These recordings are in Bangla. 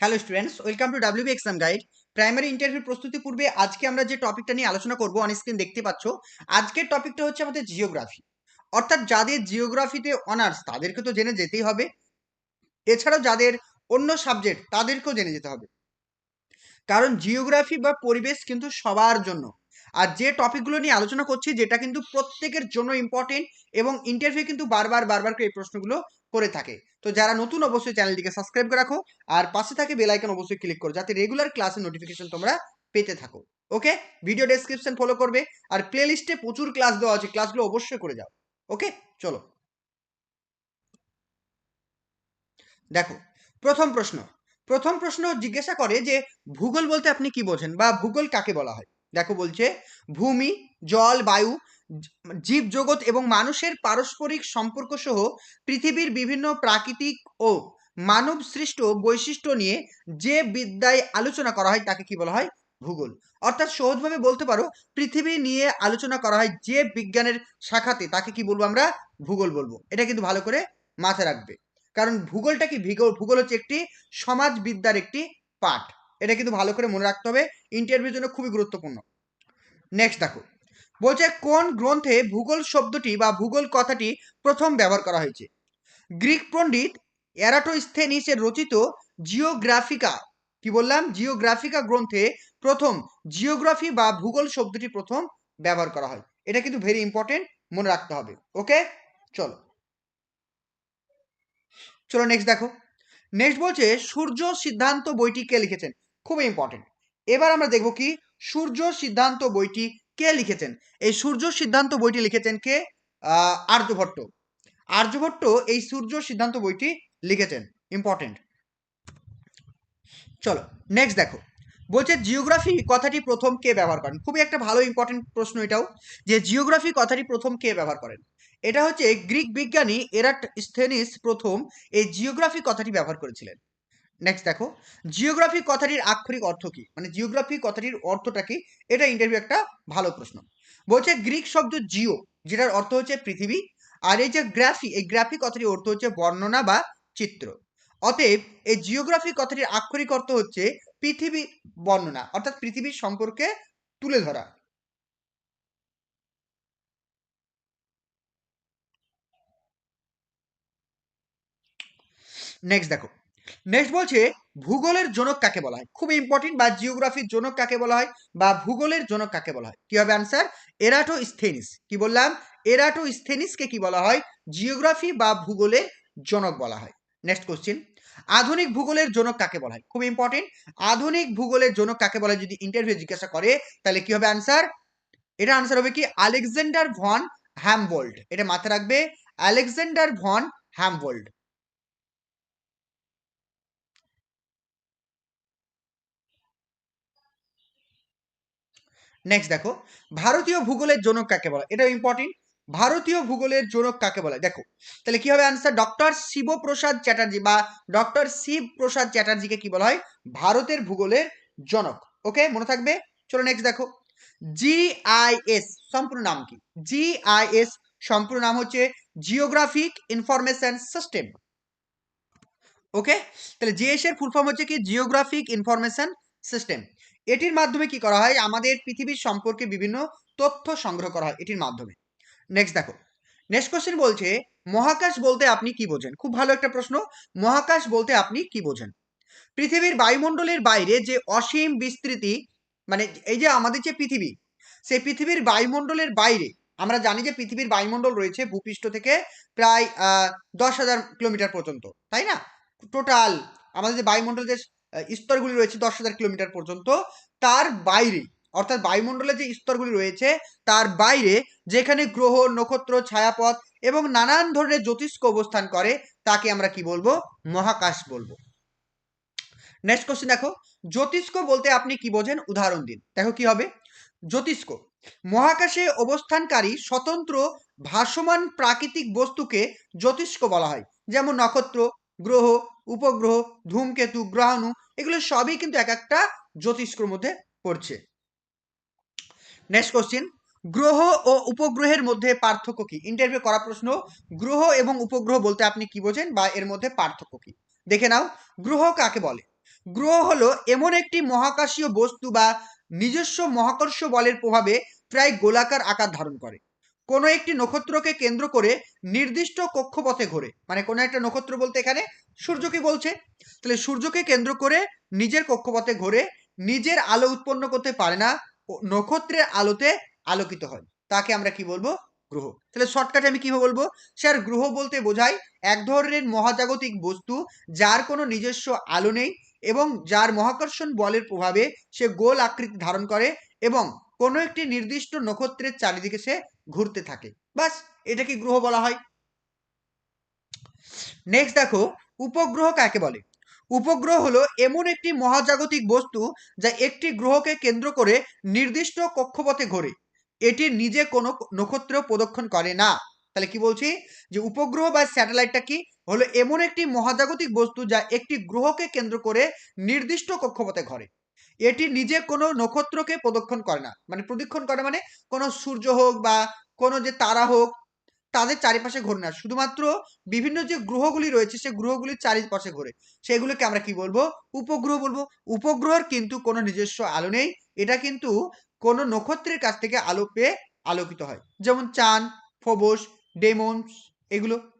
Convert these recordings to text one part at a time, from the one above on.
Hello students welcome to WB exam guide primary interview প্রস্তুতি পূর্বে আজকে আমরা যে টপিকটা নিয়ে আলোচনা করব অন স্ক্রিন দেখতে পাচ্ছ, আজকের টপিকটা হচ্ছে আমাদের জিওগ্রাফি অর্থাৎ যাদের জিওগ্রাফিতে অনার্স তাদেরকে তো জেনে যেতেই হবে। এছাড়াও যাদের অন্য সাবজেক্ট তাদেরকেও জেনে যেতে হবে। কারণ জিওগ্রাফি বা পরিবেশ কিন্তু সবার জন্য। আর যে টপিকগুলো নিয়ে আলোচনা করছি, যেটা কিন্তু প্রত্যেকের জন্য ইম্পর্টেন্ট এবং ইন্টারভিউ কিন্তু বারবার বারবার করে এই প্রশ্নগুলো করে থাকে। তো যারা নতুন অবশ্যই চ্যানেলটিকে সাবস্ক্রাইব করে রাখো আর পাশে থাকে বেল আইকন অবশ্যই ক্লিক করো যাতে রেগুলার ক্লাসের নোটিফিকেশন তোমরা পেতে থাকো। ওকে ভিডিও ডেসক্রিপশন ফলো করবে আর প্লে লিস্টে প্রচুর ক্লাস দেওয়া আছে ক্লাসগুলো অবশ্যই করে যাও। ওকে চলো। দেখো, প্রথম প্রশ্ন। প্রথম প্রশ্ন জিজ্ঞাসা করে যে ভূগোল বলতে আপনি কি বোঝেন বা ভূগোল কাকে বলা হয়? দেখো বলছে, ভূমি, জল, বায়ু জীব জগৎ এবং মানুষের পারস্পরিক সম্পর্ক সহ পৃথিবীর বিভিন্ন প্রাকৃতিক ও মানব সৃষ্ট বৈশিষ্ট্য নিয়ে যে বিদ্যায় আলোচনা করা হয় তাকে কি বলা হয়? ভূগোল। অর্থাৎ সহজভাবে বলতে পারো, পৃথিবী নিয়ে আলোচনা করা হয় যে বিজ্ঞানের শাখাতে, তাকে কি বলব আমরা? ভূগোল বলব। এটা কিন্তু ভালো করে মাথায় রাখবে। কারণ ভূগোলটা কি ভূগোল? ভূগোল হচ্ছে একটি সমাজবিদ্যার একটি পাঠ। এটা কিন্তু ভালো করে মনে রাখতে হবে। ইন্টারভিউর জন্য খুবই গুরুত্বপূর্ণ। নেক্সট দেখো। বলছে কোন গ্রন্থে ভূগোল শব্দটি বা ভূগোল কথাটি প্রথম ব্যবহার করা হয়েছে? গ্রিক পণ্ডিত অ্যারাটোস্থেনিসের রচিত জিওগ্রাফিকা, কি বললাম? জিওগ্রাফিকা গ্রন্থে প্রথম জিওগ্রাফি বা ভূগোল শব্দটি প্রথম ব্যবহার করা হয়। এটা কিন্তু ভেরি ইম্পর্টেন্ট মনে রাখতে হবে। ওকে? চলো। চলো নেক্সট দেখো। নেক্সট বলছে সূর্য সিদ্ধান্ত বইটি কে লিখেছেন? খুবই ইম্পর্টেন্ট এবার আমরা দেখব কি? সূর্য সিদ্ধান্ত বইটি কে লিখেছেন? এই সূর্য সিদ্ধান্ত বইটি লিখেছেন কে? আর্যভট্ট আর্যভট্ট এই সূর্য সিদ্ধান্ত বইটি লিখেছেন। ইম্পর্টেন্ট। চলো নেক্সট দেখো। বলছে জিওগ্রাফি কথাটি প্রথম কে ব্যবহার করেন? খুবই একটা ভালো ইম্পর্টেন্ট প্রশ্ন এটাও, যে জিওগ্রাফি কথাটি প্রথম কে ব্যবহার করেন? এটা হচ্ছে গ্রিক বিজ্ঞানী এরাট স্থেনিস প্রথম এই জিওগ্রাফি কথাটি ব্যবহার করেছিলেন। নেক্সট দেখো জিওগ্রাফি কথাটির আক্ষরিক অর্থ কি? মানে জিওগ্রাফি কথাটির অর্থটা কি? এটা ইন্টারভিউ একটা ভালো প্রশ্ন। বলছে গ্রিক শব্দ জিও যেটার অর্থ হচ্ছে পৃথিবী। আর এই যে গ্রাফি এই গ্রাফি কথাটির অর্থ হচ্ছে বর্ণনা বা চিত্র। অতএব এই জিওগ্রাফি কথাটির আক্ষরিক অর্থ হচ্ছে পৃথিবী বর্ণনা, অর্থাৎ পৃথিবীর সম্পর্কে তুলে ধরা। নেক্সট দেখো নেক্সট বলছে, ভূগোলের জনক কাকে বলা হয়? খুব ইম্পর্টেন্ট বা জিওগ্রাফির জনক কাকে বলা হয় বা ভূগোলের জনক কাকে বলা হয়? কি হবে আনসার এরাটো স্থেনিস কি বললাম? এরাটো স্থেনিসকে কি বলা হয়? জিওগ্রাফি বা ভূগোলের জনক বলা হয়। নেক্সট কোশ্চেন আধুনিক ভূগোলের জনক কাকে বলা হয়? খুব ইম্পর্টেন্ট আধুনিক ভূগোলের জনক কাকে বলা হয়? যদি ইন্টারভিউ জিজ্ঞাসা করে, তাহলে কি হবে আনসার এটা আনসার হবে কি? Alexander von Humboldt. এটা মাথায় রাখবে, আলেকজান্ডার ভন হ্যামবোল্ড। নেক্সট দেখো, ভারতীয় ভূগোলের জনক কাকে বলা? এটা ইম্পর্টেন্ট ভারতীয় ভূগোলের জনক কাকে বলা? দেখো, তাহলে কি হবে আনসার ডক্টর শিবপ্রসাদ চ্যাটার্জি বা ডক্টর শিব প্রসাদ চ্যাটার্জিকে কি বলা হয়? ভারতের ভূগোলের জনক। ওকে মনে থাকবে? চলো নেক্সট দেখো। জিআইএস সম্পূর্ণ নাম কি? জিআইএস সম্পূর্ণ নাম হচ্ছে জিওগ্রাফিক ইনফরমেশন সিস্টেম ওকে তাহলে জিএস এর ফুল ফর্ম হচ্ছে কি? জিওগ্রাফিক ইনফরমেশন সিস্টেম এটির মাধ্যমে কি করা হয়? আমাদের পৃথিবীর সম্পর্কে বিভিন্ন তথ্য সংগ্রহ করা হয় এটির মাধ্যমে। নেক্সট দেখো। নেক্সট কোশ্চেন বলছে, মহাকাশ বলতে আপনি কি বোঝেন? খুব ভালো একটা প্রশ্ন। মহাকাশ বলতে আপনি কি বোঝেন? পৃথিবীর বায়ুমণ্ডলের বাইরে যে অসীম বিস্তৃতি মানে এই যে আমাদের যে পৃথিবী, সেই পৃথিবীর বায়ুমণ্ডলের বাইরে, আমরা জানি যে পৃথিবীর বায়ুমণ্ডল রয়েছে ভূপৃষ্ঠ থেকে প্রায় দশ হাজার কিলোমিটার পর্যন্ত, তাই না? টোটাল আমাদের যে বায়ুমণ্ডল যে স্তরগুলি রয়েছে দশ হাজার কিলোমিটার পর্যন্ত। তার বাইরে, অর্থাৎ বায়ুমণ্ডলের যে স্তরগুলি রয়েছে, তার বাইরে যেখানে গ্রহ, নক্ষত্র, ছায়াপথ এবং নানান ধরনের জ্যোতিষ্ক অবস্থান করে, তাকে আমরা কি বলব? মহাকাশ বলব। নেক্সট কোশ্চেন দেখো। জ্যোতিষ্ক বলতে আপনি কি বোঝেন? উদাহরণ দিন। দেখো কি হবে। জ্যোতিষ্ক, মহাকাশে অবস্থানকারী স্বতন্ত্র ভাসমান প্রাকৃতিক বস্তুকে জ্যোতিষ্ক বলা হয়। যেমন নক্ষত্র, গ্রহ উপগ্রহ, ধূমকেতু, গ্রহাণু, এগুলো সবই কিন্তু এক একটা জ্যোতিষ্কর মধ্যে পড়ছে। নেক্সট কোশ্চিন গ্রহ ও উপগ্রহের মধ্যে পার্থক্য কি? ইন্টারভিউ করা প্রশ্ন, গ্রহ এবং উপগ্রহ বলতে আপনি কি বোঝেন বা এর মধ্যে পার্থক্য কি? দেখে নাও, গ্রহ কাকে বলে? গ্রহ হলো এমন একটি মহাকাশীয় বস্তু বা নিজস্ব মহাকর্ষ বলের প্রভাবে প্রায় গোলাকার আকার ধারণ করে। কোনো একটি নক্ষত্রকে কেন্দ্র করে নির্দিষ্ট কক্ষপথে ঘোরে। মানে কোনো একটা নক্ষত্র বলতে এখানে সূর্যকে বলছে। তাহলে সূর্যকে কেন্দ্র করে নিজের কক্ষপথে ঘোরে, নিজের আলো উৎপন্ন করতে পারে না নক্ষত্রের আলোতে আলোকিত হয়। তাকে আমরা কি বলব? গ্রহ। তাহলে শর্টকাটে আমি কীভাবে বলব? স্যার গ্রহ বলতে বোঝায় এক ধরনের মহাজাগতিক বস্তু যার কোনো নিজস্ব আলো নেই এবং যার মহাকর্ষণ বলের প্রভাবে সে গোল আকৃতি ধারণ করে এবং কোনো একটি নির্দিষ্ট নক্ষত্রের চারিদিকে সে ঘুরতে থাকে। বাস এটাকে গ্রহ বলা হয়। নেক্সট দেখো, উপগ্রহ কাকে বলে? উপগ্রহ হলো এমন একটি মহাজাগতিক বস্তু যা একটি গ্রহকে কেন্দ্র করে নির্দিষ্ট কক্ষপথে ঘোরে। এটি নিজে কোনো নক্ষত্র প্রদক্ষণ করে না। তাহলে কি বলছি? যে উপগ্রহ বা স্যাটেলাইটটা কি? হলো এমন একটি মহাজাগতিক বস্তু যা একটি গ্রহকে কেন্দ্র করে নির্দিষ্ট কক্ষপথে ঘরে। এটি নিজে কোনো নক্ষত্রকে প্রদক্ষণ করে না। মানে প্রদক্ষণ করে মানে কোনো সূর্য হোক বা কোনো যে তারা হোক, তাদের চারিপাশে ঘোরে না। শুধুমাত্র বিভিন্ন যে গ্রহগুলি রয়েছে, সে গ্রহগুলির চারিপাশে ঘোরে। সেগুলোকে আমরা কি বলব? উপগ্রহ বলব। উপগ্রহর কিন্তু কোনো নিজস্ব আলো নেই। এটা কিন্তু কোনো নক্ষত্রের কাছ থেকে আলো পেয়ে আলোকিত হয়। যেমন চাঁদ, ফোবস, ডেমন্স, এগুলো।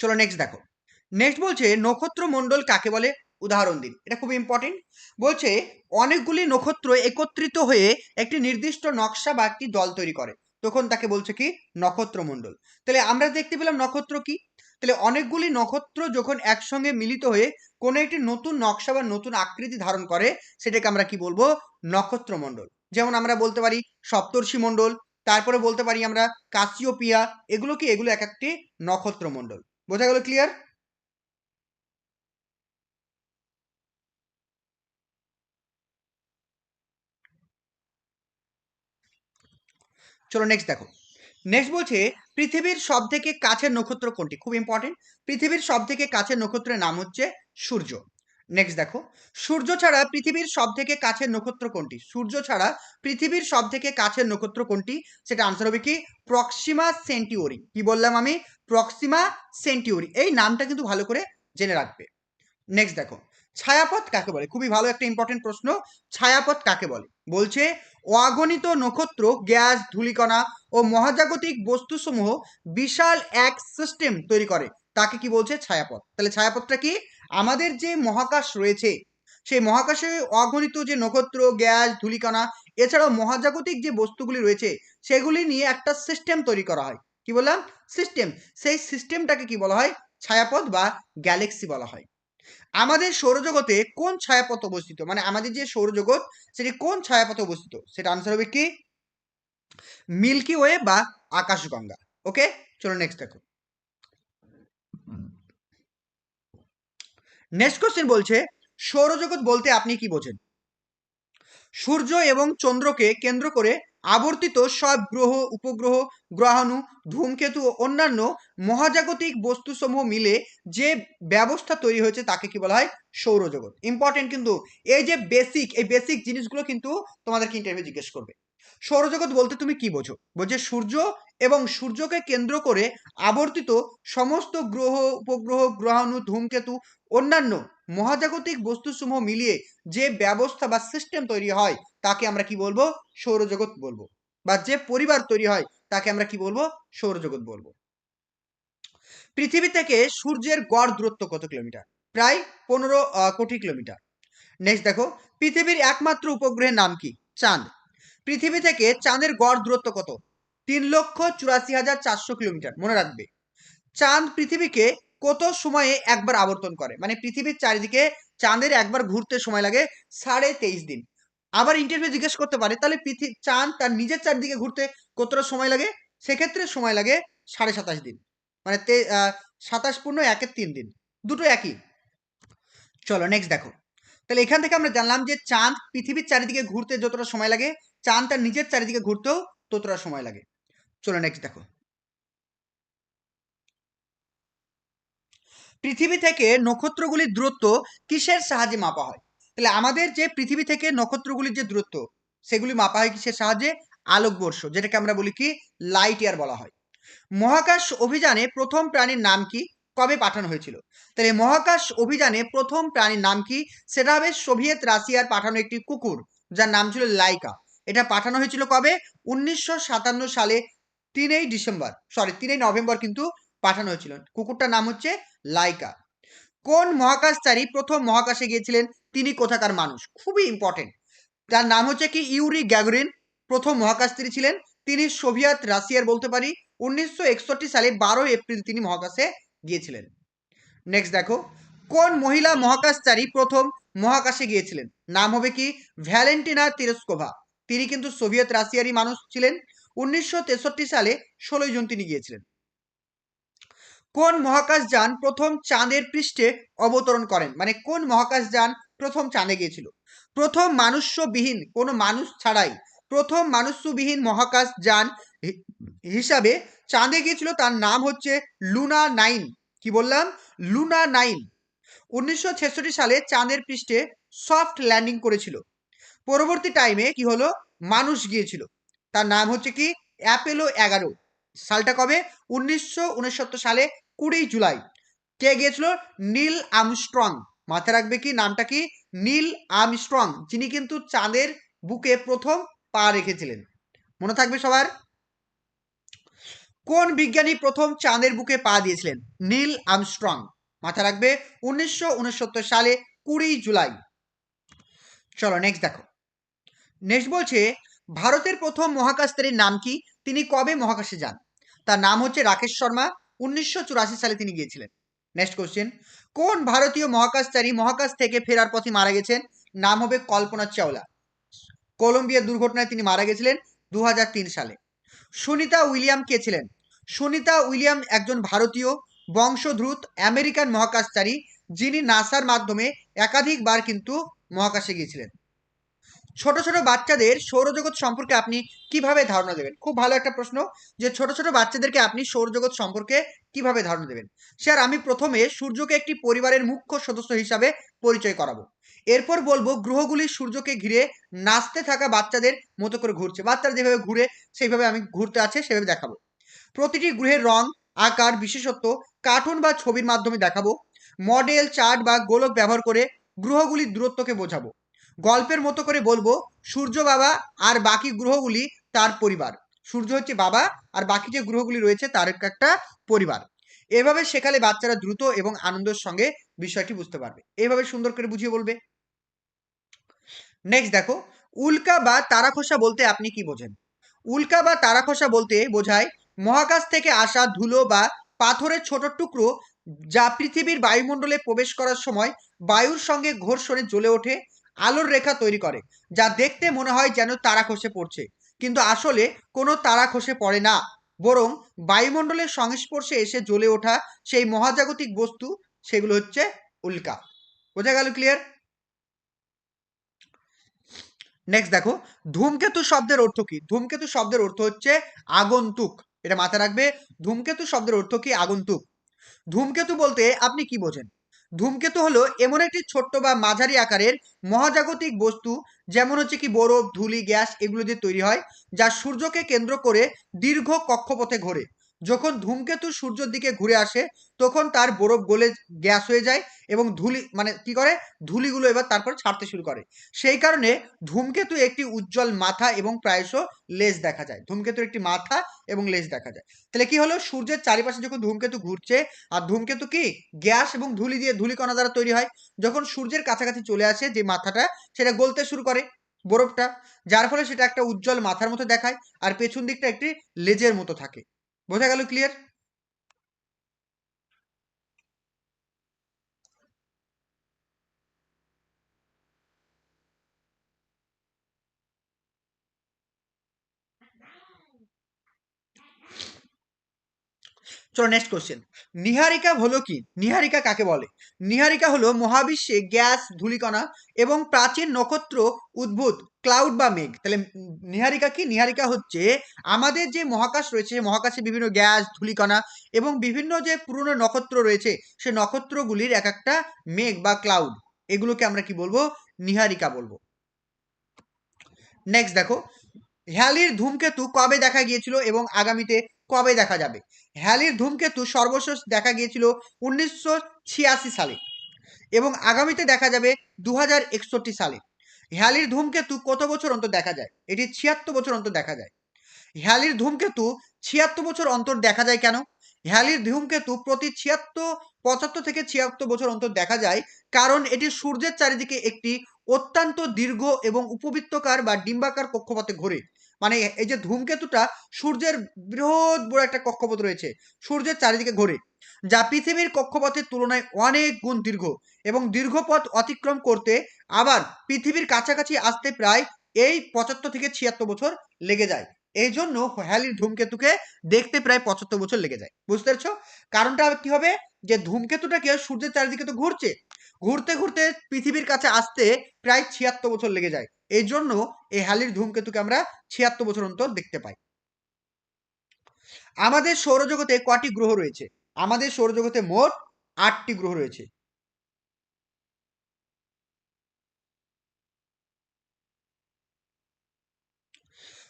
চলো নেক্সট দেখো। নেক্সট বলছে নক্ষত্র মণ্ডল কাকে বলে? উদাহরণ দিন। এটা খুব ইম্পর্টেন্ট বলছে অনেকগুলি নক্ষত্র একত্রিত হয়ে একটি নির্দিষ্ট নকশা বা একটি দল তৈরি করে। তখন তাকে বলছে কি? নক্ষত্র মণ্ডল। তাহলে আমরা দেখতে পেলাম নক্ষত্র কি? তাহলে অনেকগুলি নক্ষত্র যখন একসঙ্গে মিলিত হয়ে কোনো একটি নতুন নকশা বা নতুন আকৃতি ধারণ করে, সেটাকে আমরা কি বলব? নক্ষত্র মণ্ডল। যেমন আমরা বলতে পারি সপ্তর্ষি মণ্ডল, তারপরে বলতে পারি আমরা কাসিওপিয়া, এগুলো কি? এগুলো এক একটি নক্ষত্র মণ্ডল। বোঝা গেল ক্লিয়ার চলো নেক্সট দেখো। নেক্সট বলছে, পৃথিবীর সব থেকে কাছের নক্ষত্র কোনটি? খুব ইম্পর্টেন্ট পৃথিবীর সব থেকে কাছের নক্ষত্রের নাম হচ্ছে সূর্য। নেক্সট দেখো। সূর্য ছাড়া পৃথিবীর সব থেকে কাছের নক্ষত্র কোনটি? সূর্য ছাড়া পৃথিবীর সব থেকে কাছের নক্ষত্র কোনটি? সেটা আনসার হবে কি? প্রক্সিমা সেন্টিওরি কি বললাম আমি? প্রক্সিমা সেন্টিওরি এই নামটা কিন্তু ভালো করে জেনে রাখবে। নেক্সট দেখো। ছায়াপথ কাকে বলে? খুবই ভালো একটা ইম্পর্টেন্ট প্রশ্ন। ছায়াপথ কাকে বলে? বলছে, অগণিত নক্ষত্র, গ্যাস, ধূলিকণা ও মহাজাগতিক বস্তুসমূহ বিশাল এক সিস্টেম তৈরি করে। তাকে কি বলছে? ছায়াপথ। তাহলে ছায়াপথটা কি? আমাদের যে মহাকাশ রয়েছে, সেই মহাকাশে অগণিত যে নক্ষত্র, গ্যাস, ধূলিকণা, এছাড়াও মহাজাগতিক যে বস্তুগুলি রয়েছে, সেগুলি নিয়ে একটা সিস্টেম তৈরি করা হয়। কি বললাম? সিস্টেম সেই সিস্টেমটাকে কি বলা হয়? ছায়াপথ বা গ্যালাক্সি বলা হয়। আমাদের সৌরজগতে কোন ছায়াপথ অবস্থিত? মানে আমাদের যে সৌরজগৎ, সেটি কোন ছায়াপথে অবস্থিত? সেটা আনসার হবে কি? মিল্কি ওয়ে বা আকাশগঙ্গা। ওকে চলো নেক্সট দেখো। নেক্সট কোশ্চেন বলছে, সৌরজগৎ বলতে আপনি কি বোঝেন? সূর্য এবং চন্দ্রকে কেন্দ্র করে আবর্তিত সব গ্রহ, উপগ্রহ, গ্রহাণু, ধূমকেতু ও অন্যান্য মহাজাগতিক বস্তুসমূহ মিলে যে ব্যবস্থা তৈরি হয়েছে তাকে কি বলা হয়? সৌরজগৎ। ইম্পর্টেন্ট কিন্তু এই যে বেসিক এই বেসিক জিনিসগুলো কিন্তু তোমাদেরকে ইন্টারভিউ জিজ্ঞেস করবে। সৌরজগৎ বলতে তুমি কি বোঝো? বলছে সূর্য এবং সূর্যকে কেন্দ্র করে আবর্তিত সমস্ত গ্রহ, উপগ্রহ, গ্রহাণু, ধূমকেতু, অন্যান্য মহাজাগতিক বস্তুসমূহ মিলিয়ে যে ব্যবস্থা বা সিস্টেম তৈরি হয়, তাকে আমরা কি বলব? সৌরজগৎ বলব। বা যে পরিবার তৈরি হয়, তাকে আমরা কি বলব? সৌরজগৎ বলব। পৃথিবী থেকে সূর্যের গড় দূরত্ব কত কিলোমিটার? প্রায় পনেরো কোটি কিলোমিটার। নেক্সট দেখো, পৃথিবীর একমাত্র উপগ্রহের নাম কি? চাঁদ। পৃথিবী থেকে চাঁদের গড় দূরত্ব কত? তিন লক্ষ চুরাশি হাজার চারশো কিলোমিটার, মনে রাখবে। চাঁদ পৃথিবীকে কত সময়ে একবার আবর্তন করে? মানে পৃথিবীর চারিদিকে চাঁদের একবার ঘুরতে সময় লাগে সাড়ে তেইশ দিন। আবার ইন্টারভিউ জিজ্ঞেস করতে পারে, তাহলে পৃথিবী চাঁদ তার নিজের চারদিকে ঘুরতে কতটা সময় লাগে? সেক্ষেত্রে সময় লাগে সাড়ে সাতাশ দিন। মানে তে সাতাশ পূর্ণ একের তিন দিন। দুটো একই। চলো নেক্সট দেখো। তাহলে এখান থেকে আমরা জানলাম যে চাঁদ পৃথিবীর চারিদিকে ঘুরতে যতটা সময় লাগে, চাঁদ তার নিজের চারিদিকে ঘুরতেও ততটা সময় লাগে। চলো নেক্সট দেখো। পৃথিবী থেকে নক্ষত্রগুলির দূরত্ব কিসের সাহায্যে মাপা হয়? তাহলে আমাদের যে পৃথিবী থেকে নক্ষত্রগুলির যে দূরত্ব, সেগুলি মাপা হয় কিসের সাহায্যে? আলোকবর্ষ, যেটাকে আমরা বলি কি? লাইট ইয়ার বলা হয়। মহাকাশ অভিযানে প্রথম প্রাণীর নাম কি? কবে পাঠানো হয়েছিল? তাহলে মহাকাশ অভিযানে প্রথম প্রাণীর নাম কি? সেটা হবে সোভিয়েত রাশিয়ার পাঠানো একটি কুকুর, যার নাম ছিল লাইকা। এটা পাঠানো হয়েছিল কবে? উনিশশো সাতান্ন সালে তিনই ডিসেম্বর সরি তিনই নভেম্বর কিন্তু পাঠানো হয়েছিল। কুকুরটার নাম হচ্ছে লাইকা। কোন মহাকাশচারী প্রথম মহাকাশে গিয়েছিলেন? তিনি কোথাকার মানুষ? খুবই ইম্পর্টেন্ট তার নাম হচ্ছে কি? Yuri Gagarin. প্রথম মহাকাশচারী ছিলেন। তিনি সোভিয়েত রাশিয়ার বলতে পারি। উনিশশো একষট্টি সালে বারো এপ্রিল তিনি মহাকাশে গিয়েছিলেন। নেক্সট দেখো। কোন মহিলা মহাকাশচারী প্রথম মহাকাশে গিয়েছিলেন? নাম হবে কি? Valentina Tereshkova. তিনি কিন্তু সোভিয়েত রাশিয়ারই মানুষ ছিলেন। উনিশশো তেষট্টি সালে ষোলোই জুন তিনি গিয়েছিলেন। কোন মহাকাশযান প্রথম চাঁদের পৃষ্ঠে অবতরণ করেন? মানে কোন মহাকাশযান প্রথম চাঁদে গিয়েছিল? প্রথম মানুষ্যবিহীন, কোনো মানুষ ছাড়াই প্রথম মানুষ্যবিহীন মহাকাশযান হি- হিসাবে চাঁদে গিয়েছিল, তার নাম হচ্ছে লুনা নাইন। কি বললাম? Luna nine. উনিশশো ছেষট্টি সালে চাঁদের পৃষ্ঠে সফট ল্যান্ডিং করেছিল। পরবর্তী টাইমে কি হলো? মানুষ গিয়েছিল। তার নাম হচ্ছে কি অ্যাপেলো এগারো। সালটা কবে? উনিশশো উনসত্তর সালে কুড়ি জুলাই। কে গিয়েছিল? Neil Armstrong. মাথায় রাখবে কি নামটা কি? নীল আমস্ট্রং, যিনি কিন্তু চাঁদের বুকে প্রথম পা রেখেছিলেন। মনে থাকবে সবার? কোন বিজ্ঞানী প্রথম চাঁদের বুকে পা দিয়েছিলেন? Neil Armstrong. মাথা রাখবে উনিশশো উনসত্তর সালে কুড়ি জুলাই। চলো নেক্সট দেখো। নেক্সট বলছে ভারতের প্রথম মহাকাশচারীর নাম কি? তিনি কবে মহাকাশে যান? তার নাম হচ্ছে রাকেশ শর্মা। উনিশশো চুরাশি সালে তিনি গিয়েছিলেন। নেক্সট কোশ্চেন কোন ভারতীয় মহাকাশচারী মহাকাশ থেকে ফেরার পথে মারা গেছেন? নাম হবে কল্পনা চাওলা। কলম্বিয়া দুর্ঘটনায় তিনি মারা গেছিলেন দু হাজার তিন সালে। সুনিতা উইলিয়াম কে ছিলেন? সুনিতা উইলিয়াম একজন ভারতীয় বংশোদ্ভূত আমেরিকান মহাকাশচারী যিনি নাসার মাধ্যমে একাধিকবার কিন্তু মহাকাশে গিয়েছিলেন। ছোট ছোট বাচ্চাদের সৌরজগৎ সম্পর্কে আপনি কীভাবে ধারণা দেবেন? খুব ভালো একটা প্রশ্ন যে ছোট ছোট বাচ্চাদেরকে আপনি সৌরজগৎ সম্পর্কে কীভাবে ধারণা দেবেন? স্যার আমি প্রথমে সূর্যকে একটি পরিবারের মুখ্য সদস্য হিসাবে পরিচয় করাবো। এরপর বলব গ্রহগুলি সূর্যকে ঘিরে নাচতে থাকা বাচ্চাদের মতো করে ঘুরছে। বাচ্চারা যেভাবে ঘুরে, সেইভাবে আমি ঘুরতে আছে, সেভাবে দেখাবো। প্রতিটি গ্রহের রং, আকার, বিশেষত্ব, কার্টুন বা ছবির মাধ্যমে দেখাবো। মডেল, চার্ট বা গোলক ব্যবহার করে গ্রহগুলির দূরত্বকে বোঝাবো। গল্পের মতো করে বলব, সূর্য বাবা আর বাকি গ্রহগুলি তার পরিবার। সূর্য হচ্ছে বাবা আর বাকি যে গ্রহগুলি রয়েছে তার একটা পরিবার। এভাবে শেখালে বাচ্চারা দ্রুত এবং আনন্দের সঙ্গে বিষয়টি বুঝতে পারবে। এভাবে সুন্দর করে বুঝিয়ে বলবে। নেক্সট দেখো, উল্কা বা তারাখোসা বলতে আপনি কি বোঝেন? উল্কা বা তারাখোসা বলতে বোঝায়, মহাকাশ থেকে আসা ধুলো বা পাথরের ছোট টুকরো যা পৃথিবীর বায়ুমণ্ডলে প্রবেশ করার সময় বায়ুর সঙ্গে ঘর্ষণে জ্বলে ওঠে আলোর রেখা তৈরি করে, যা দেখতে মনে হয় যেন তারা খসে পড়ছে। কিন্তু আসলে কোনো তারা খসে পড়ে না, বরং বায়ুমণ্ডলের সংস্পর্শে এসে জ্বলে ওঠা সেই মহাজাগতিক বস্তু, সেগুলো হচ্ছে উল্কা। বোঝা গেল ক্লিয়ার নেক্সট দেখো, ধূমকেতু শব্দের অর্থ কি? ধূমকেতু শব্দের অর্থ হচ্ছে আগন্তুক। এটা মাথায় রাখবে, ধূমকেতু শব্দের অর্থ কি? আগন্তুক। ধূমকেতু বলতে আপনি কি বোঝেন? ধূমকেতু হলো এমন একটি ছোট্ট বা মাঝারি আকারের মহাজাগতিক বস্তু, যেমন হচ্ছে কি বরফ, ধুলি, গ্যাস এগুলো দিয়ে তৈরি হয়, যা সূর্যকে কেন্দ্র করে দীর্ঘ কক্ষপথে ঘোরে। যখন ধূমকেতু সূর্যের দিকে ঘুরে আসে, তখন তার বরফ গলে গ্যাস হয়ে যায় এবং ধুলি মানে কি করে? ধুলিগুলো এবার তারপর ছাড়তে শুরু করে। সেই কারণে ধূমকেতু একটি উজ্জ্বল মাথা এবং প্রায়শ লেজ দেখা যায়। ধূমকেতুর একটি মাথা এবং লেজ দেখা যায়। তাহলে কি হলো? সূর্যের চারিপাশে যখন ধূমকেতু ঘুরছে, আর ধূমকেতু কি? গ্যাস এবং ধুলি দিয়ে ধুলিকণা দ্বারা তৈরি হয়। যখন সূর্যের কাছাকাছি চলে আসে যে মাথাটা, সেটা গলতে শুরু করে বরফটা। যার ফলে সেটা একটা উজ্জ্বল মাথার মতো দেখায়, আর পেছন দিকটা একটি লেজের মতো থাকে। বোঝা গেল ক্লিয়ার চলো নেক্সট কোশ্চেন নিহারিকা হলো কি? নিহারিকা কাকে বলে? নিহারিকা হলো মহাবিশ্বে গ্যাস, ধূলিকণা এবং প্রাচীন নক্ষত্র, উদ্ভূত ক্লাউড বা মেঘ। তাহলে নিহারিকা কি? নিহারিকা হচ্ছে আমাদের যে মহাকাশ রয়েছে মহাকাশে বিভিন্ন গ্যাস, ধূলিকণা এবং বিভিন্ন যে পুরনো নক্ষত্র রয়েছে, সে নক্ষত্রগুলির এক একটা মেঘ বা ক্লাউড এগুলোকে আমরা কি বলব? নিহারিকা বলব। নেক্সট দেখো। হ্যালির ধূমকেতু কবে দেখা গিয়েছিল এবং আগামীতে কবে দেখা যাবে? হ্যালির ধূমকেতু সর্বশেষ দেখা গিয়েছিল উনিশশো ছিয়াশি সালে এবং আগামীতে দেখা যাবে দু সালে। হ্যালির ধূমকেতু কত বছর অন্তর দেখা যায়? এটি ছিয়াত্তর বছর অন্তর দেখা যায়। হ্যালির ধূমকেতু ছিয়াত্তর বছর অন্তর দেখা যায় কেন? হ্যালির ধূমকেতু প্রতি ছিয়াত্তর, পঁচাত্তর থেকে ছিয়াত্তর বছর অন্তর দেখা যায় কারণ এটি সূর্যের চারিদিকে একটি অত্যন্ত দীর্ঘ এবং উপবৃত্তকার বা ডিম্বাকার কক্ষপথে ঘোরে। মানে এই যে ধূমকেতুটা সূর্যের বৃহৎ বড় একটা কক্ষপথ রয়েছে। সূর্যের চারিদিকে ঘোরে, যা পৃথিবীর কক্ষপথের তুলনায় অনেক গুণ দীর্ঘ এবং দীর্ঘ পথ অতিক্রম করতে আবার পৃথিবীর কাছাকাছি আসতে প্রায় এই পঁচাত্তর থেকে ছিয়াত্তর বছর লেগে যায়। এই জন্য হ্যালির ধূমকেতুকে দেখতে প্রায় পঁচাত্তর বছর লেগে যায়। বুঝতে পারছ? কারণটা কি হবে? যে ধূমকেতুটাকে সূর্যের চারিদিকে তো ঘুরছে, ঘুরতে ঘুরতে পৃথিবীর কাছে আসতে প্রায় ছিয়াত্তর বছর লেগে যায়। এই জন্য এই হালির ধূমকেতুকে আমরা ছিয়াত্তর বছর অন্তর দেখতে পাই। আমাদের সৌরজগতে কটি গ্রহ রয়েছে? আমাদের সৌরজগতে মোট আটটি গ্রহ রয়েছে।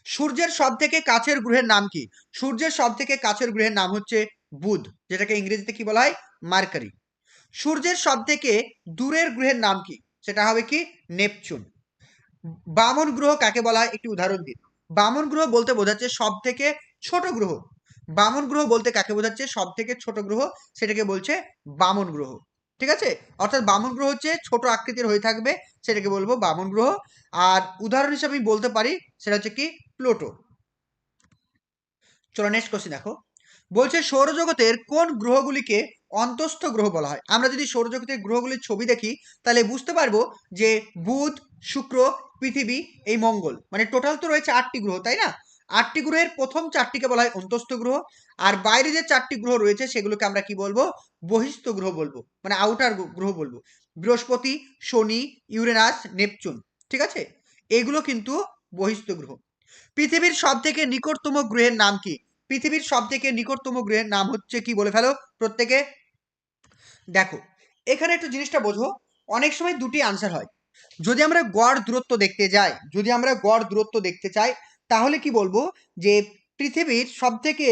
সূর্যের সব থেকে কাছের গ্রহের নাম কি? সূর্যের সব থেকে কাছের গ্রহের নাম হচ্ছে বুধ, যেটাকে ইংরেজিতে কি বলা হয়? মার্কারি। সূর্যের সব থেকে দূরের গ্রহের নাম কি? সেটা হবে কি? নেপচুন। বামন গ্রহ কাকে বলা হয়? একটি উদাহরণ দিন। বামন গ্রহ বলতে বোঝাচ্ছে সব থেকে ছোট গ্রহ। বামন গ্রহ বলতে কাকে বোঝাচ্ছে? সব থেকে ছোট গ্রহ, সেটাকে বলছে বামন গ্রহ। ঠিক আছে? অর্থাৎ বামন গ্রহ হচ্ছে ছোট আকৃতির হয়ে থাকবে, সেটাকে বলব বামন গ্রহ। আর উদাহরণ হিসাবে আমি বলতে পারি, সেটা হচ্ছে কি? প্লুটো। চলো নেক্সট কোশ্চেন দেখো। বলছে সৌরজগতের কোন গ্রহগুলিকে অন্তস্থ গ্রহ বলা হয়। আমরা যদি সৌরজগতের গ্রহগুলির ছবি দেখি, তাহলে বুঝতে পারব যে বুধ, শুক্র, পৃথিবী, এই মঙ্গল। মানে টোটাল তো রয়েছে আটটি গ্রহ, তাই না? আটটি গ্রহের প্রথম চারটিকে বলা হয় অন্তস্থ গ্রহ। আর বাইরে যে চারটি গ্রহ রয়েছে, সেগুলোকে আমরা কি বলব? বহিস্থ গ্রহ বলব। মানে আউটার গ্রহ বলব। বৃহস্পতি, শনি, ইউরেনাস, নেপচুন। ঠিক আছে? এগুলো কিন্তু বহিস্থ গ্রহ। পৃথিবীর সব থেকে নিকটতম গ্রহের নাম কি? পৃথিবীর সব থেকে নিকটতম গ্রহের নাম হচ্ছে কি বলে ফেলো? প্রত্যেকে দেখো, এখানে একটু জিনিসটা বোঝো, অনেক সময় দুটি আনসার হয়। যদি আমরা গড় দূরত্ব দেখতে যাই, যদি আমরা গড় দূরত্ব দেখতে চাই, তাহলে কি বলব যে পৃথিবীর সব থেকে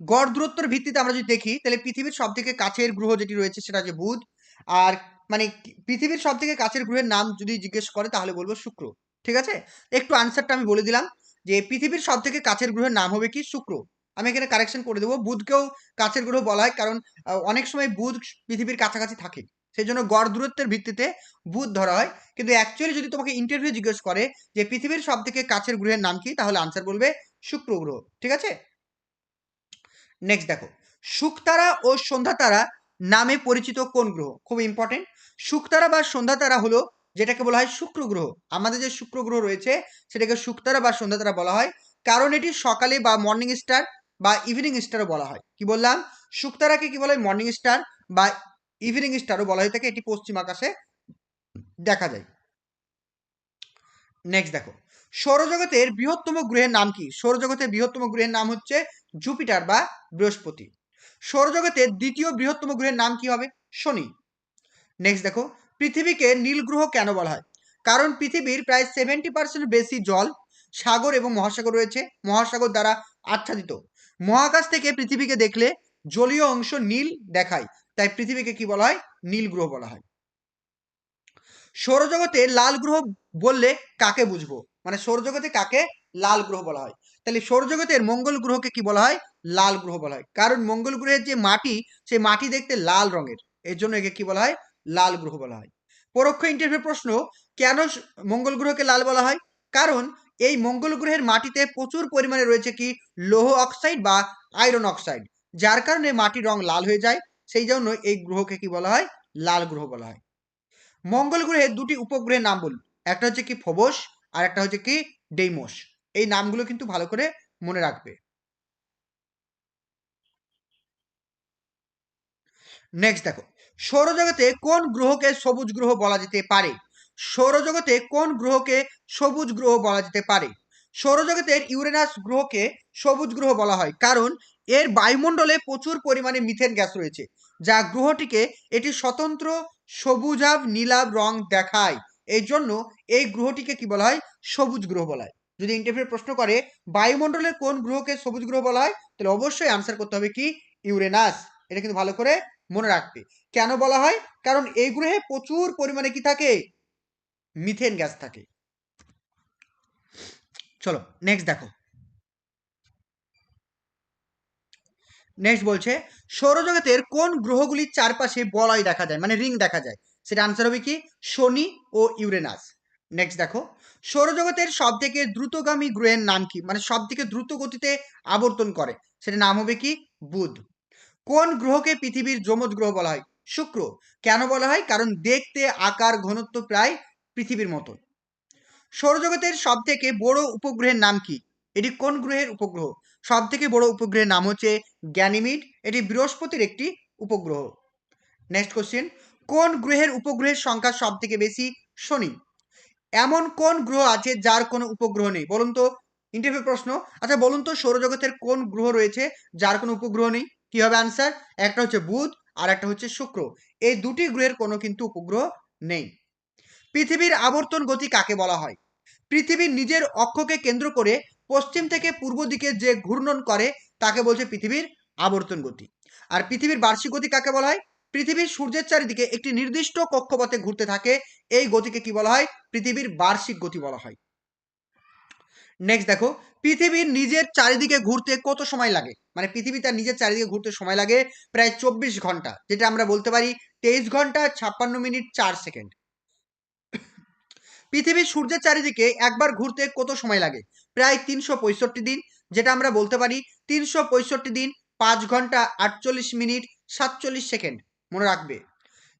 গড় দূরত্বর ভিত্তিতে আমরা যদি দেখি, তাহলে পৃথিবীর সব থেকে কাছের গ্রহ যেটি রয়েছে সেটা হচ্ছে বুধ। আর মানে পৃথিবীর সব থেকে কাছের গ্রহের নাম যদি জিজ্ঞেস করে, তাহলে বলব শুক্র। ঠিক আছে? একটু আনসারটা আমি বলে দিলাম যে পৃথিবীর সব থেকে কাছের গ্রহের নাম হবে কি? শুক্র। আমি এখানে কারেকশন করে দেবো। বুধকেও কাছের গ্রহ বলা হয়, কারণ অনেক সময় বুধ পৃথিবীর কাছাকাছি থাকে। সেই জন্য গড় দূরত্বের ভিত্তিতে বুধ ধরা হয়। কিন্তু অ্যাকচুয়ালি যদি তোমাকে ইন্টারভিউ জিজ্ঞেস করে যে পৃথিবীর সব থেকে কাছের গ্রহের নাম কি, তাহলে আনসার বলবে শুক্র গ্রহ। ঠিক আছে? নেক্সট দেখো। শুকতারা ও সন্ধ্যা তারা নামে পরিচিত কোন গ্রহ? খুব ইম্পর্টেন্ট শুকতারা বা সন্ধ্যা তারা হলো যেটাকে বলা হয় শুক্র গ্রহ। আমাদের যে শুক্র গ্রহ রয়েছে, সেটাকে শুকতারা বা সন্ধ্যা তারা বলা হয়। কারণ এটি সকালে বা মর্নিং স্টার বা ইভিনিং স্টারও বলা হয়। কি বললাম? শুকতারাকে কি বলা? হয় মর্নিং স্টার বা ইভিনিং স্টারও বলা হয়ে। থাকে এটি পশ্চিম আকাশে দেখা যায়। নেক্সট দেখো। সৌরজগতের বৃহত্তম গ্রহের নাম কি? সৌরজগতের বৃহত্তম গ্রহের নাম হচ্ছে জুপিটার বা বৃহস্পতি। সৌরজগতের দ্বিতীয় বৃহত্তম গ্রহের নাম কি হবে? শনি। নেক্সট দেখো। পৃথিবীকে নীল গ্রহ কেন বলা হয়? কারণ পৃথিবীর প্রায় সেভেন্টি পার্সেন্ট বেশি জল সাগর এবং মহাসাগর রয়েছে। মহাসাগর দ্বারা আচ্ছাদিত। মহাকাশ থেকে পৃথিবীকে দেখলে জলীয় অংশ নীল দেখায়। তাই পৃথিবীকে কি বলা হয়? নীল গ্রহ বলা হয়। সৌরজগতে লাল গ্রহ বললে কাকে বুঝব? মানে সৌরজগতে কাকে? লাল গ্রহ বলা হয়। তাহলে সৌরজগতের মঙ্গল গ্রহকে কি বলা হয়? লাল গ্রহ বলা হয়। কারণ মঙ্গল গ্রহের যে মাটি, সেই মাটি দেখতে লাল রঙের। এর জন্য একে কি বলা হয়? লাল গ্রহ বলা হয়। পরোক্ষ ইন্টারভিউ প্রশ্ন, কেন মঙ্গল গ্রহকে লাল বলা হয়? কারণ এই মঙ্গল গ্রহের মাটিতে প্রচুর পরিমাণে রয়েছে কি? লৌহ অক্সাইড বা আয়রন অক্সাইড যার কারণে মাটির রং লাল হয়ে যায়, সেই জন্য এই গ্রহকে কি বলা হয়? লাল গ্রহ বলা হয়। মঙ্গল গ্রহের দুটি উপগ্রহের নাম বলুন। একটা হচ্ছে কি ফোবস, আর একটা হচ্ছে কি ডেইমোস। এই নামগুলো কিন্তু ভালো করে মনে রাখবে। নেক্সট দেখো, সৌরজগতে কোন গ্রহকে সবুজ গ্রহ বলা যেতে পারে? সৌরজগতে কোন গ্রহকে সবুজ গ্রহ বলা যেতে পারে? সৌরজগতের ইউরেনাস গ্রহকে সবুজ গ্রহ বলা হয়, কারণ এর বায়ুমণ্ডলে প্রচুর পরিমাণে মিথেন গ্যাস রয়েছে, যা গ্রহটিকে এটি স্বতন্ত্র সবুজাভ নীলাভ রং দেখায়। এই জন্য এই গ্রহটিকে কি বলা হয়? সবুজ গ্রহ বলা হয়। যদি ইন্টারভিউ প্রশ্ন করে, বায়ুমণ্ডলের কোন গ্রহকে সবুজ গ্রহ বলা হয়? তাহলে অবশ্যই আনসার করতে হবে কি? ইউরেনাস। এটা কিন্তু ভালো করে মনে রাখবে। কেন বলা হয়? কারণ এই গ্রহে প্রচুর পরিমাণে কি থাকে? মিথেন গ্যাস থাকে। চলো নেক্সট দেখো। নেক্সট বলছে, সৌরজগতের কোন গ্রহগুলির চারপাশে বলয় দেখা যায়? মানে রিং দেখা যায়। সেটা আনসার হবে কি? শনি ও ইউরেনাস। নেক্সট দেখো, সৌরজগতের সব থেকে দ্রুতগামী গ্রহের নাম কি? মানে সব থেকে দ্রুত গতিতে আবর্তন করে। সেটা নাম হবে কি? বুধ। কোন গ্রহকে পৃথিবীর যমজ গ্রহ বলা হয়? শুক্র। কেন বলা হয়? কারণ দেখতে, আকার, ঘনত্ব প্রায় পৃথিবীর মতো। সৌরজগতের সব থেকে বড় উপগ্রহের নাম কি? এটি কোন গ্রহের উপগ্রহ? সব থেকে বড় উপগ্রহের নাম হচ্ছে গ্যানিমিড। এটি বৃহস্পতির একটি উপগ্রহ। নেক্সট কোশ্চেন কোন গ্রহের উপগ্রহের সংখ্যা সব থেকে বেশি? শনি। এমন কোন গ্রহ আছে যার কোনো উপগ্রহ নেই? বলুন তো ইন্টারভিউ প্রশ্ন। আচ্ছা বলুন তো, সৌরজগতের কোন গ্রহ রয়েছে যার কোনো উপগ্রহ নেই? কি হবে আনসার একটা হচ্ছে বুধ আর একটা হচ্ছে শুক্র। এই দুটি গ্রহের কোনো কিন্তু উপগ্রহ নেই। পৃথিবীর আবর্তন গতি কাকে বলা হয়? পৃথিবীর নিজের অক্ষকে কেন্দ্র করে পশ্চিম থেকে পূর্ব দিকে যে ঘূর্ণন করে, তাকে বলছে পৃথিবীর আবর্তন গতি। আর পৃথিবীর বার্ষিক গতি কাকে বলা হয়? পৃথিবীর সূর্যের চারিদিকে একটি নির্দিষ্ট কক্ষপথে ঘুরতে থাকে, এই গতিকে কি বলা হয়? পৃথিবীর বার্ষিক গতি বলা হয়। নেক্সট দেখো পৃথিবীর নিজের চারিদিকে ঘুরতে কত সময় লাগে? মানে পৃথিবী তার নিজের চারিদিকে ঘুরতে সময় লাগে প্রায় চব্বিশ ঘণ্টা, যেটা আমরা বলতে পারি তেইশ ঘণ্টা ছাপ্পান্ন মিনিট চার সেকেন্ড। পৃথিবীর সূর্যের চারিদিকে একবার ঘুরতে কত সময় লাগে? প্রায় তিনশো পঁয়ষট্টি দিন, যেটা আমরা বলতে পারি তিনশো পঁয়ষট্টি দিন, পাঁচ ঘণ্টা আটচল্লিশ মিনিট, সাতচল্লিশ সেকেন্ড। মনে রাখবে।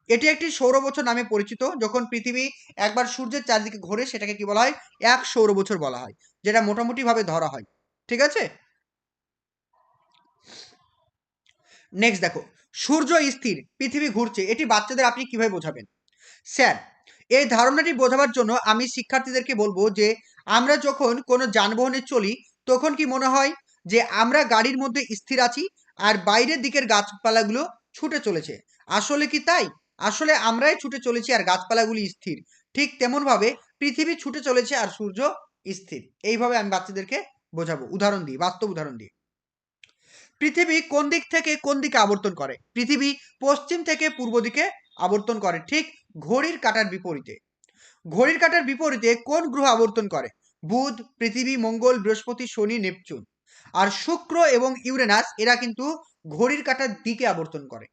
এটি একটি সৌর বছর নামে পরিচিত, যখন পৃথিবী একবার সূর্যের চারদিকে ঘোরে, সেটাকে কি বলা হয়? এক সৌর বছর বলা হয়, যেটা মোটামুটি ভাবে ধরা হয়। ঠিক আছে? নেক্সট দেখো, সূর্য স্থির, পৃথিবী ঘুরছে। এটি বাচ্চাদের আপনি কীভাবে বোঝাবেন? স্যার এই ধারণাটি বোঝাবার জন্য আমি শিক্ষার্থীদেরকে বলব যে আমরা যখন কোনো যানবাহনে চলি, তখন কি মনে হয় যে আমরা গাড়ির মধ্যে স্থির আছি আর বাইরের দিকের গাছপালাগুলো ছুটে চলেছে? আসলে কি তাই? আসলে আমরাই ছুটে চলেছি আর গাছপালাগুলি স্থির। ঠিক তেমনভাবে পৃথিবী ছুটে চলেছে আর সূর্য স্থির। এইভাবে আমি বাচ্চাদেরকে বোঝাবো। উদাহরণ দিই বাস্তব উদাহরণ দিই পৃথিবী কোন দিক থেকে কোন দিকে আবর্তন করে? পৃথিবী পশ্চিম থেকে পূর্ব দিকে আবর্তন করে। ঠিক ঘড়ির কাঁটার বিপরীতে। ঘড়ির কাঁটার বিপরীতে কোন গ্রহ আবর্তন করে? বুধ, পৃথিবী, মঙ্গল, বৃহস্পতি, শনি, নেপচুন। আর শুক্র এবং ইউরেনাস, এরা কিন্তু ঘড়ির কাঁটার দিকে আবর্তন করে।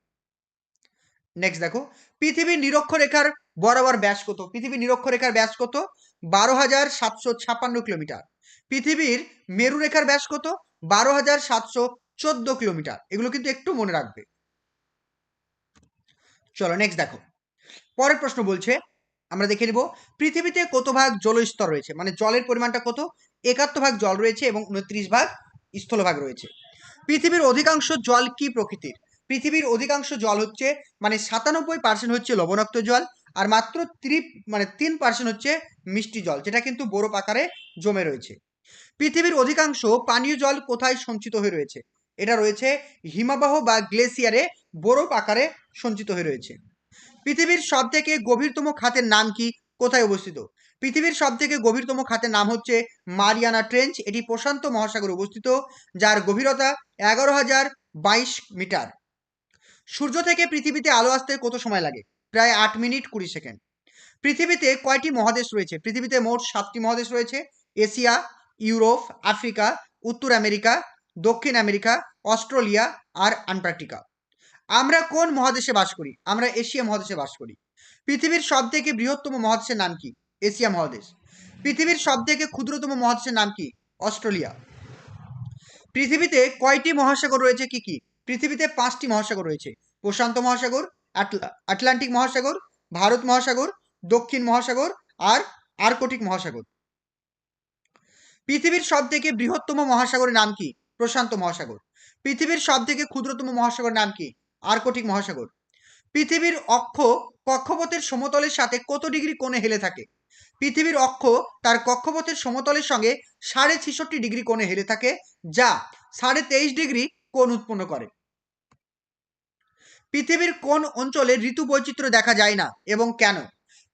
নেক্সট দেখো। পৃথিবীর নিরক্ষরেখার বরাবর ব্যাস কত? পৃথিবীর নিরক্ষরেখার ব্যাস কত? বারো হাজার সাতশো ছাপ্পান্ন কিলোমিটার। পৃথিবীর মেরুরেখার ব্যাস কত? বারো হাজার সাতশো চোদ্দ কিলোমিটার। এগুলো কিন্তু একটু মনে রাখবে। চলো নেক্সট দেখো। পরের প্রশ্ন বলছে, আমরা দেখে নেব, পৃথিবীতে কত ভাগ জলস্তর রয়েছে? মানে জলের পরিমাণটা কত? একাত্তর ভাগ জল রয়েছে এবং উনত্রিশ ভাগ স্থলভাগ রয়েছে। পৃথিবীর অধিকাংশ জল কি প্রকৃতির? পৃথিবীর অধিকাংশ জল হচ্ছে মানে সাতানব্বই পার্সেন্ট হচ্ছে লবণাক্ত জল আর মাত্র ত্রি মানে তিন পার্সেন্ট হচ্ছে মিষ্টি জল, যেটা কিন্তু বরফ আকারে জমে রয়েছে। পৃথিবীর অধিকাংশ পানীয় জল কোথায় সঞ্চিত হয়ে রয়েছে? এটা রয়েছে হিমাবাহ বা গ্লেসিয়ারে বরফ আকারে সঞ্চিত হয়ে রয়েছে। পৃথিবীর সব থেকে গভীরতম খাতের নাম কি? কোথায় অবস্থিত? পৃথিবীর সব থেকে গভীরতম খাতের নাম হচ্ছে মারিয়ানা ট্রেঞ্চ। এটি প্রশান্ত মহাসাগরে অবস্থিত, যার গভীরতা এগারো হাজার বাইশ মিটার। সূর্য থেকে পৃথিবীতে আলো আসতে কত সময় লাগে? প্রায় আট মিনিট কুড়ি সেকেন্ড। পৃথিবীতে কয়টি মহাদেশ রয়েছে? পৃথিবীতে মোট সাতটি মহাদেশ রয়েছে, এশিয়া, ইউরোপ, আফ্রিকা, উত্তর আমেরিকা, দক্ষিণ আমেরিকা, অস্ট্রেলিয়া আর আন্টার্কটিকা। আমরা কোন মহাদেশে বাস করি? আমরা এশিয়া মহাদেশে বাস করি। পৃথিবীর সব থেকে বৃহত্তম মহাদেশের নাম কি? এশিয়া মহাদেশ। পৃথিবীর সব থেকে ক্ষুদ্রতম মহাদেশের নাম কি? অস্ট্রেলিয়া। পৃথিবীতে কয়টি মহাসাগর রয়েছে? কি কি? পৃথিবীতে পাঁচটি মহাসাগর রয়েছে। প্রশান্ত মহাসাগর আটলান্টিক মহাসাগর, ভারত মহাসাগর, দক্ষিণ মহাসাগর আর আর্কটিক মহাসাগর। পৃথিবীর সব থেকে বৃহত্তম মহাসাগরের নাম কি? প্রশান্ত মহাসাগর। পৃথিবীর সব থেকে ক্ষুদ্রতম মহাসাগর নাম কি? আর্কটিক মহাসাগর। পৃথিবীর অক্ষ কক্ষপথের সমতলের সাথে কত ডিগ্রি কোণে হেলে থাকে? পৃথিবীর অক্ষ তার কক্ষপথের সমতলের সঙ্গে সাড়ে ছেষট্টি ডিগ্রি কোণে হেলে থাকে, যা সাড়ে তেইশ ডিগ্রি কোণ উৎপন্ন করে। পৃথিবীর কোন অঞ্চলে ঋতু বৈচিত্র্য দেখা যায় না, এবং কেন?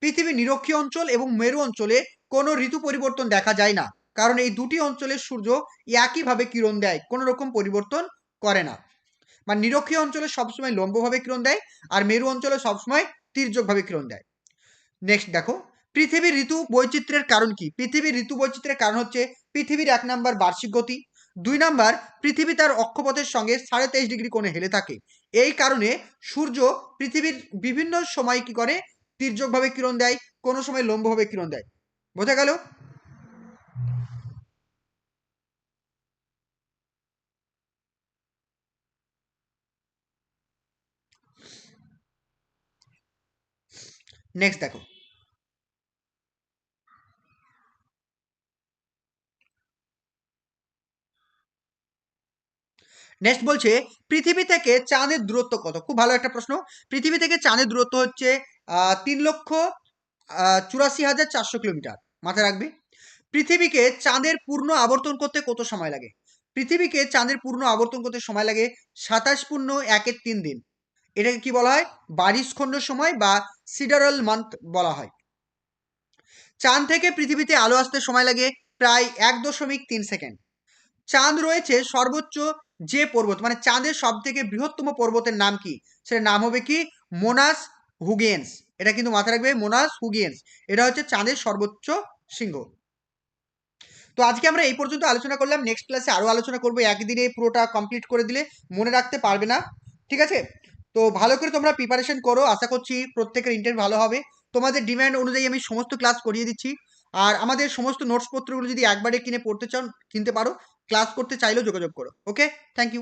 পৃথিবীর নিরক্ষীয় অঞ্চল এবং মেরু অঞ্চলে কোনো ঋতু পরিবর্তন দেখা যায় না, কারণ এই দুটি অঞ্চলের সূর্য একইভাবে কিরণ দেয় কোনো রকম পরিবর্তন করে না। মানে নিরক্ষীয় অঞ্চলে সবসময় লম্বভাবে কিরণ দেয় আর মেরু অঞ্চলে সবসময় তীর্যকভাবে কিরণ দেয়। নেক্সট দেখো পৃথিবীর ঋতু বৈচিত্র্যের কারণ কি? পৃথিবীর ঋতু বৈচিত্র্যের কারণ হচ্ছে পৃথিবীর এক নাম্বার বার্ষিক গতি, দুই নাম্বার পৃথিবী তার অক্ষপথের সঙ্গে সাড়ে তেইশ ডিগ্রি কোণে হেলে থাকে। এই কারণে সূর্য পৃথিবীর বিভিন্ন সময় কি করে তীর্যকভাবে কিরণ দেয়, কোনো সময় লম্বভাবে কিরণ দেয়। বোঝা গেল? নেক্সট দেখো। নেক্সট বলছে, পৃথিবী থেকে চাঁদের দূরত্ব কত? খুব ভালো একটা প্রশ্ন। পৃথিবী থেকে চাঁদের দূরত্ব হচ্ছে তিন লক্ষ চুরাশি হাজার চারশো কিলোমিটার। মাথায় রাখবে। পৃথিবীকে চাঁদের পূর্ণ আবর্তন করতে কত সময় লাগে? পৃথিবীকে চাঁদের পূর্ণ আবর্তন করতে সময় লাগে সাতাশ পূর্ণ একের তিন দিন। এটাকে কি বলা হয়? বারিশ খণ্ড সময় বা সিডারাল মান্থ বলা হয়। চাঁদ থেকে পৃথিবীতে আলো আসতে সময় লাগে প্রায় এক দশমিক তিন সেকেন্ড। চাঁদ রয়েছে সর্বোচ্চ যে পর্বত মানে চাঁদের সব থেকে বৃহত্তম পর্বতের নাম কি? সেটার নাম হবে কি? মোনাস হুগিয়েন্স। এটা কিন্তু মাথায় রাখবে মোনাস হুগিয়েন্স। এটা হচ্ছে চাঁদের সর্বোচ্চ সিংহ তো আজকে আমরা এই পর্যন্ত আলোচনা করলাম। নেক্সট ক্লাসে আরও আলোচনা করব। একদিনে পুরোটা কমপ্লিট করে দিলে মনে রাখতে পারবে না। ঠিক আছে? তো ভালো করে তোমরা প্রিপারেশন করো। আশা করছি প্রত্যেকের ইন্টারভিউ ভালো হবে। তোমাদের ডিম্যান্ড অনুযায়ী আমি সমস্ত ক্লাস করিয়ে দিচ্ছি। আর আমাদের সমস্ত নোটসপত্রগুলো যদি একবারে কিনে পড়তে চাও, কিনতে পারো ক্লাস করতে চাইলেও যোগাযোগ করো। ওকে থ্যাংক ইউ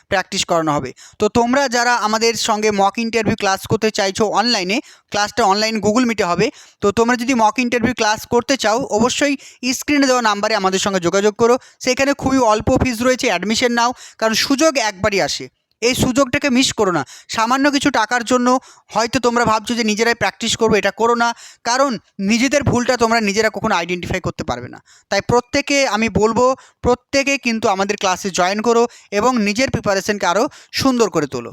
প্র্যাকটিস করানো হবে। তো তোমরা যারা আমাদের সঙ্গে মক ইন্টারভিউ ক্লাস করতে চাইছো অনলাইনে ক্লাসটা অনলাইন গুগল মিটে হবে। তো তোমরা যদি মক ইন্টারভিউ ক্লাস করতে চাও, অবশ্যই স্ক্রিনে দেওয়া নাম্বারে আমাদের সঙ্গে যোগাযোগ করো। সেখানে খুবই অল্প ফিস রয়েছে অ্যাডমিশন নাও, কারণ সুযোগ একবারই আসে। এই সুযোগটাকে মিস করো না। সামান্য কিছু টাকার জন্য হয়তো তোমরা ভাবছ যে নিজেরাই প্র্যাকটিস করব, এটা করো না। কারণ নিজেদের ভুলটা তোমরা নিজেরা কখনো আইডেন্টিফাই করতে পারবে না। তাই প্রত্যেকে, আমি বলব, প্রত্যেকে কিন্তু আমাদের ক্লাসে জয়েন করো এবং নিজের প্রিপারেশনকে আরও সুন্দর করে তোলো।